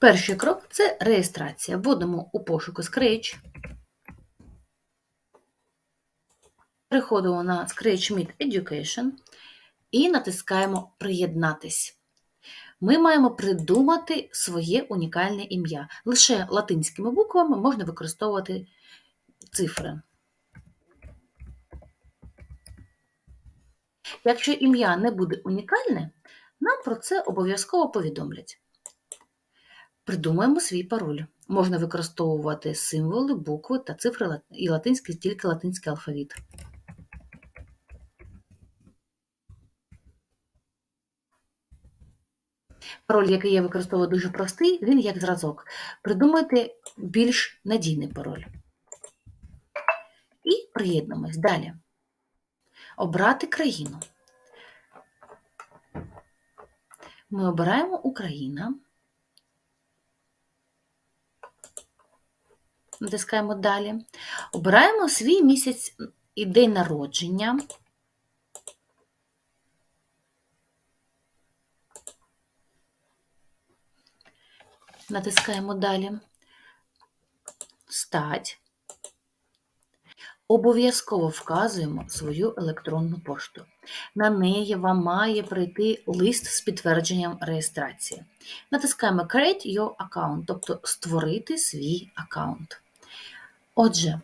Перший крок це реєстрація. Вводимо у пошуку Scratch. Переходимо на Scratch Meet Education і натискаємо Приєднатись. Ми маємо придумати своє унікальне ім'я. Лише латинськими буквами можна використовувати цифри. Якщо ім'я не буде унікальне, нам про це обов'язково повідомлять. Придумаємо свій пароль. Можна використовувати символи, букви та цифри і латинський, тільки латинський алфавіт. Пароль, який я використовую дуже простий, він як зразок. Придумайте більш надійний пароль. І приєднуємось далі. Обрати країну. Ми обираємо Україна. Натискаємо далі. Обираємо свій місяць і день народження. Натискаємо далі. Стать. Обов'язково вказуємо свою електронну пошту. На неї вам має прийти лист з підтвердженням реєстрації. Натискаємо Create Your Account, тобто створити свій аккаунт. Отже,